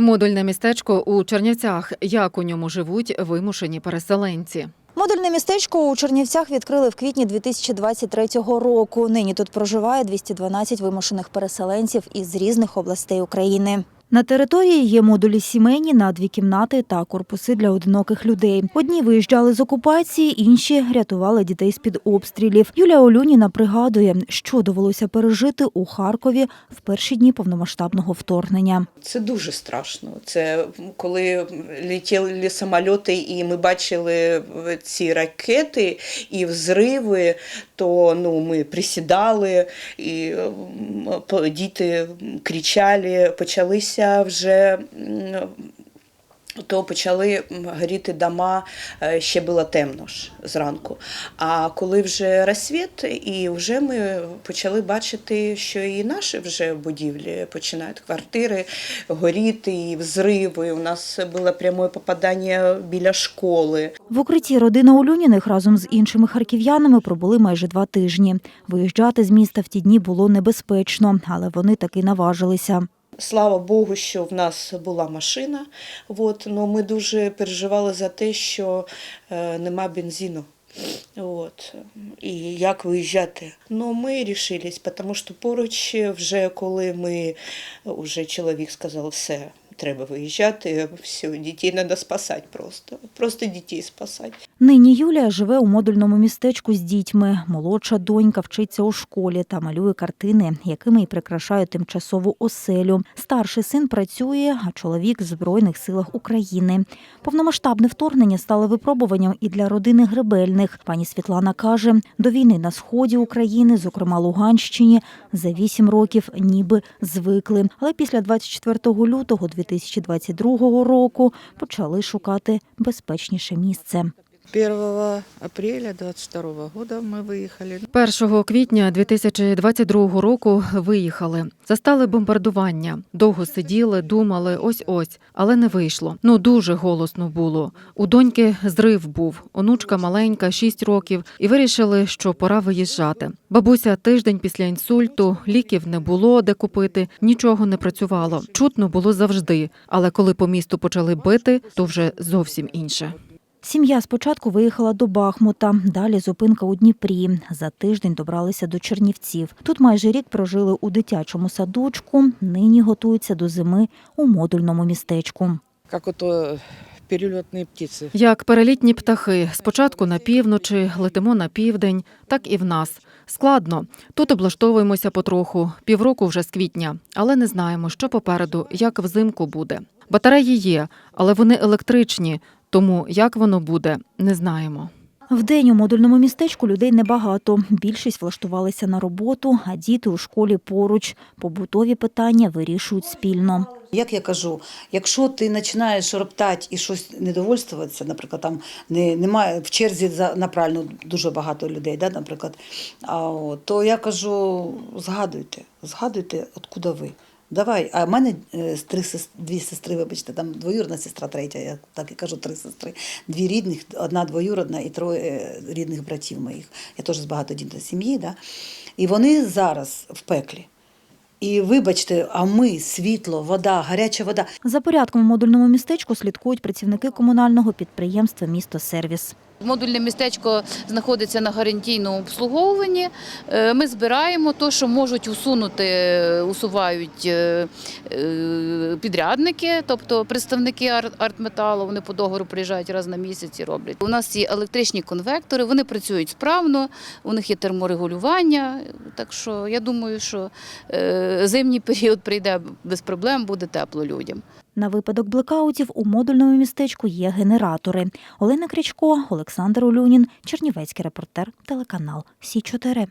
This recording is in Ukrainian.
Модульне містечко у Чернівцях. Як у ньому живуть вимушені переселенці? Модульне містечко у Чернівцях відкрили в квітні 2023 року. Нині тут проживає 212 вимушених переселенців із різних областей України. На території є модулі сімейні на дві кімнати та корпуси для одиноких людей. Одні виїжджали з окупації, інші рятували дітей з-під обстрілів. Юлія Олюніна пригадує, що довелося пережити у Харкові в перші дні повномасштабного вторгнення. Це дуже страшно. Це коли летіли самольоти, і ми бачили ці ракети і взриви, то ну, ми присідали, і діти кричали, почалися вже. То почали горіти дома, е, ще було темно ж зранку. А коли вже розсвіт, і вже ми почали бачити, що і наші вже будівлі починають квартири горіти, і взриви. У нас було пряме попадання біля школи. В укритті родина Олюніних разом з іншими харків'янами пробули майже два тижні. Виїжджати з міста в ті дні було небезпечно, але вони таки наважилися. Слава Богу, що в нас була машина. От, ну, ми дуже переживали за те, що е, нема бензину. От. І як виїжджати? Ну, ми рішились, тому що поруч, вже коли ми, вже чоловік сказав, все, треба виїжджати, все, дітей треба спасати просто. Просто дітей спасати. Нині Юлія живе у модульному містечку з дітьми. Молодша донька вчиться у школі та малює картини, якими й прикрашає тимчасову оселю. Старший син працює, а чоловік в Збройних силах України. Повномасштабне вторгнення стало випробуванням і для родини Гребельних. Пані Світлана каже, до війни на сході України, зокрема Луганщині, за вісім років ніби звикли. Але після 24 лютого 2022 року почали шукати безпечніше місце. 1 апреля 22 года мы выехали. 1 квітня 2022 року виїхали. Застали бомбардування. Довго сиділи, думали, ось-ось, але не вийшло. Ну дуже голосно було. У доньки зрив був. Онучка маленька, 6 років, і вирішили, що пора виїжджати. Бабуся тиждень після інсульту, ліків не було де купити, нічого не працювало. Чутно було завжди. Але коли по місту почали бити, то вже зовсім інше. Сім'я спочатку виїхала до Бахмута, далі зупинка у Дніпрі. За тиждень добралися до Чернівців. Тут майже рік прожили у дитячому садочку. Нині готуються до зими у модульному містечку. Як вот э, перелетные птицы. Як перелітні птахи, спочатку на півночі, летимо на південь, так і в нас. Складно. Тут облаштовуємося потроху, півроку вже з квітня, але не знаємо, що попереду, як взимку буде. Батареї є, але вони електричні, тому як воно буде, не знаємо. Вдень у модульному містечку людей небагато. Більшість влаштувалися на роботу, а діти у школі поруч. Побутові питання вирішують спільно. Як я кажу, якщо ти починаєш роптати і щось недовольствуватися, наприклад, там не, немає в черзі за на пральну дуже багато людей, да, наприклад, а, то я кажу, згадуйте, згадуйте, откуда ви. Давай, а в мене е, три дві сестри, вибачте, там двоюродна сестра, третя, я так і кажу, три сестри. Дві рідних, одна двоюродна і троє е, рідних братів моїх. Я теж з багатодітної сім'ї, да? і вони зараз в пеклі. І вибачте, а ми світло, вода, гаряча вода. За порядком у модульному містечку слідкують працівники комунального підприємства Місто Сервіс. Модульне містечко знаходиться на гарантійному обслуговуванні. Е, Ми збираємо те, що можуть усунути, е, усувають е, підрядники, тобто представники артметалу. Вони по договору приїжджають раз на місяць і роблять. У нас є електричні конвектори, вони працюють справно, у них є терморегулювання. Так що я думаю, що зимній період прийде без проблем, буде тепло людям. На випадок блекаутів у модульному містечку є генератори. Олена Крячко, Олександр Улюнін, Чернівецький репортер, телеканал Сі 4